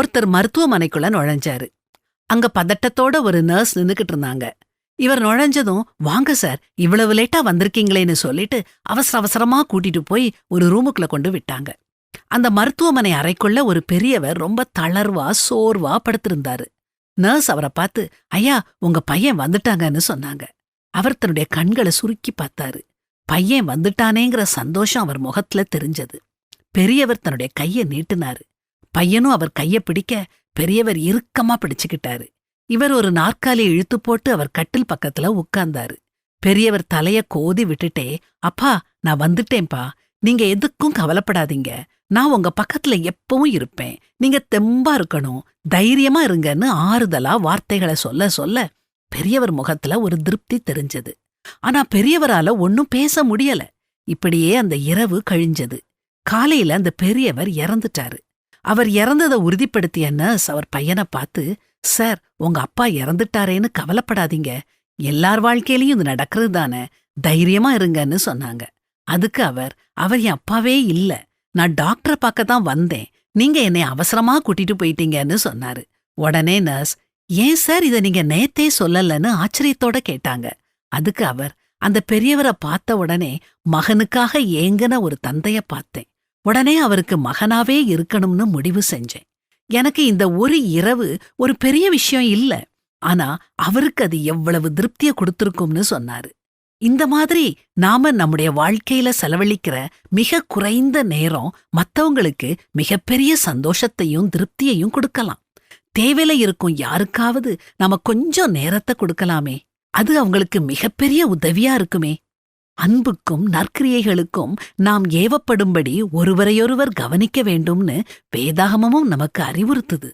ஒருத்தர் மருத்துவமனைக்குள்ள நுழைஞ்சாரு. அங்க பதட்டத்தோட ஒரு நர்ஸ் நின்னுக்கிட்டு இருந்தாங்க. இவர் நுழைஞ்சதும் வாங்க சார் இவ்வளவு லேட்டா வந்திருக்கீங்களேன்னு சொல்லிட்டு அவசர அவசரமா கூட்டிட்டு போய் ஒரு ரூமுக்குள்ள கொண்டு விட்டாங்க. அந்த மருத்துவமனை அறைக்குள்ள ஒரு பெரியவர் ரொம்ப தளர்வா சோர்வா படுத்திருந்தாரு. நர்ஸ் அவரை பார்த்து ஐயா உங்க பையன் வந்துட்டாங்கன்னு சொன்னாங்க. அவர் தன்னுடைய கண்களை சுருக்கி பார்த்தாரு. பையன் வந்துட்டானேங்கிற சந்தோஷம் அவர் முகத்துல தெரிஞ்சது. பெரியவர் தன்னுடைய கைய நீட்டினாரு. பையனும் அவர் கைய பிடிக்க பெரியவர் இறுக்கமா பிடிச்சுக்கிட்டாரு. இவர் ஒரு நாற்காலியை இழுத்து போட்டு அவர் கட்டில் பக்கத்துல உட்கார்ந்தாரு. பெரியவர் தலைய கோதி விட்டுட்டே அப்பா நான் வந்துட்டேன்பா நீங்க எதுக்கும் கவலைப்படாதீங்க. நான் உங்க பக்கத்துல எப்பவும் இருப்பேன். நீங்க தெம்பா இருக்கணும். தைரியமா இருங்கன்னு ஆறுதலா வார்த்தைகளை சொல்ல சொல்ல பெரியவர் முகத்துல ஒரு திருப்தி தெரிஞ்சது. ஆனா பெரியவரால ஒன்னும் பேச முடியல. இப்படியே அந்த இரவு கழிஞ்சது. காலையில அந்த பெரியவர் இறந்துட்டாரு. அவர் இறந்ததை உறுதிப்படுத்திய நர்ஸ் அவர் பையனை பார்த்து சார் உங்க அப்பா இறந்துட்டாரேன்னு கவலைப்படாதீங்க. எல்லார் வாழ்க்கையிலயும் இது நடக்கிறது தானே. தைரியமா இருங்கன்னு சொன்னாங்க. அதுக்கு அவர் அவர் என் அப்பாவே இல்ல. நான் டாக்டரை பார்க்க தான் வந்தேன். நீங்க என்னை அவசரமா கூட்டிட்டு போயிட்டீங்கன்னு சொன்னாரு. உடனே நர்ஸ் ஏன் சார் இத நீங்க நேத்தே சொல்லலன்னு ஆச்சரியத்தோட கேட்டாங்க. அதுக்கு அவர் அந்த பெரியவரை பார்த்த உடனே மகனுக்காக ஏங்கின ஒரு தந்தைய பார்த்தேன். உடனே அவருக்கு மகனாவே இருக்கணும்னு முடிவு செஞ்சேன். எனக்கு இந்த ஒரு இரவு ஒரு பெரிய விஷயம் இல்ல. ஆனா அவருக்கு அது எவ்வளவு திருப்திய கொடுத்திருக்கும்னு சொன்னாரு. இந்த மாதிரி நாம நம்முடைய வாழ்க்கையில செலவழிக்கிற மிக குறைந்த நேரம் மத்தவங்களுக்கு மிகப்பெரிய சந்தோஷத்தையும் திருப்தியையும் கொடுக்கலாம். தேவையில இருக்கும் யாருக்காவது நாம கொஞ்சம் நேரத்தை கொடுக்கலாமே. அது அவங்களுக்கு மிகப்பெரிய உதவியா இருக்குமே. அன்புக்கும் நற்கிரியைகளுக்கும் நாம் ஏவப்படும்படி ஒருவரையொருவர் கவனிக்க வேண்டும்னு வேதாகமமும் நமக்கு அறிவுறுத்துது.